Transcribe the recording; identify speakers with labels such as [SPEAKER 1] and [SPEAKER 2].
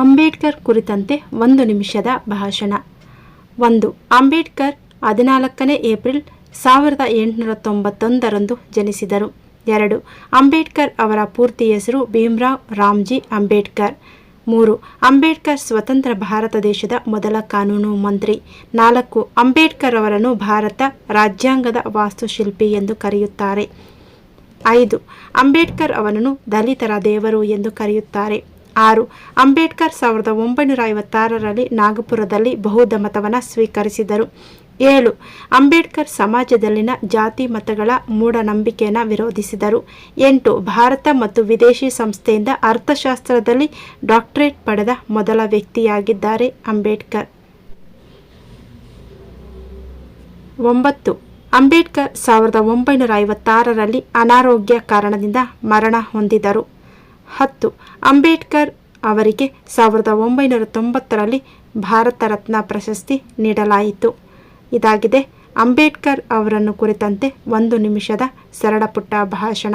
[SPEAKER 1] ಅಂಬೇಡ್ಕರ್ ಕುರಿತಂತೆ ಒಂದು ನಿಮಿಷದ ಭಾಷಣ. ಒಂದು, ಅಂಬೇಡ್ಕರ್ ಹದಿನಾಲ್ಕನೇ ಏಪ್ರಿಲ್ ಸಾವಿರದ ಎಂಟುನೂರ ತೊಂಬತ್ತೊಂದರಂದು ಜನಿಸಿದರು. ಎರಡು, ಅಂಬೇಡ್ಕರ್ ಅವರ ಪೂರ್ತಿ ಹೆಸರು ಭೀಮ್ರಾವ್ ರಾಮ್ಜಿ ಅಂಬೇಡ್ಕರ್. ಮೂರು, ಅಂಬೇಡ್ಕರ್ ಸ್ವತಂತ್ರ ಭಾರತ ದೇಶದ ಮೊದಲ ಕಾನೂನು ಮಂತ್ರಿ. ನಾಲ್ಕು, ಅಂಬೇಡ್ಕರ್ ಅವರನ್ನು ಭಾರತ ರಾಜ್ಯಾಂಗದ ವಾಸ್ತುಶಿಲ್ಪಿ ಎಂದು ಕರೆಯುತ್ತಾರೆ. ಐದು, ಅಂಬೇಡ್ಕರ್ ಅವರನ್ನು ದಲಿತರ ದೇವರು ಎಂದು ಕರೆಯುತ್ತಾರೆ. ಆರು. ಅಂಬೇಡ್ಕರ್ ಸಾವಿರದ ಒಂಬೈನೂರ ಐವತ್ತಾರರಲ್ಲಿ ನಾಗಪುರದಲ್ಲಿ ಬೌದ್ಧ ಮತವನ್ನು ಸ್ವೀಕರಿಸಿದರು. ಏಳು. ಅಂಬೇಡ್ಕರ್ ಸಮಾಜದಲ್ಲಿನ ಜಾತಿ ಮತಗಳ ಮೂಢನಂಬಿಕೆಯನ್ನು ವಿರೋಧಿಸಿದರು. ಎಂಟು. ಭಾರತ ಮತ್ತು ವಿದೇಶಿ ಸಂಸ್ಥೆಯಿಂದ ಅರ್ಥಶಾಸ್ತ್ರದಲ್ಲಿ ಡಾಕ್ಟರೇಟ್ ಪಡೆದ ಮೊದಲ ವ್ಯಕ್ತಿಯಾಗಿದ್ದಾರೆ ಅಂಬೇಡ್ಕರ್. ಒಂಬತ್ತು. ಅಂಬೇಡ್ಕರ್ ಸಾವಿರದ ಒಂಬೈನೂರ ಐವತ್ತಾರರಲ್ಲಿ ಅನಾರೋಗ್ಯ ಕಾರಣದಿಂದ ಮರಣ ಹೊಂದಿದರು. ಹತ್ತು. ಅಂಬೇಡ್ಕರ್ ಅವರಿಗೆ ಸಾವಿರದ ಒಂಬೈನೂರ ತೊಂಬತ್ತರಲ್ಲಿ ಭಾರತ ರತ್ನ ಪ್ರಶಸ್ತಿ ನೀಡಲಾಯಿತು. ಇದಾಗಿದೆ, ಅಂಬೇಡ್ಕರ್ ಅವರನ್ನು ಕುರಿತಂತೆ ಒಂದು ನಿಮಿಷದ ಸರಳ ಪುಟ್ಟ ಭಾಷಣ.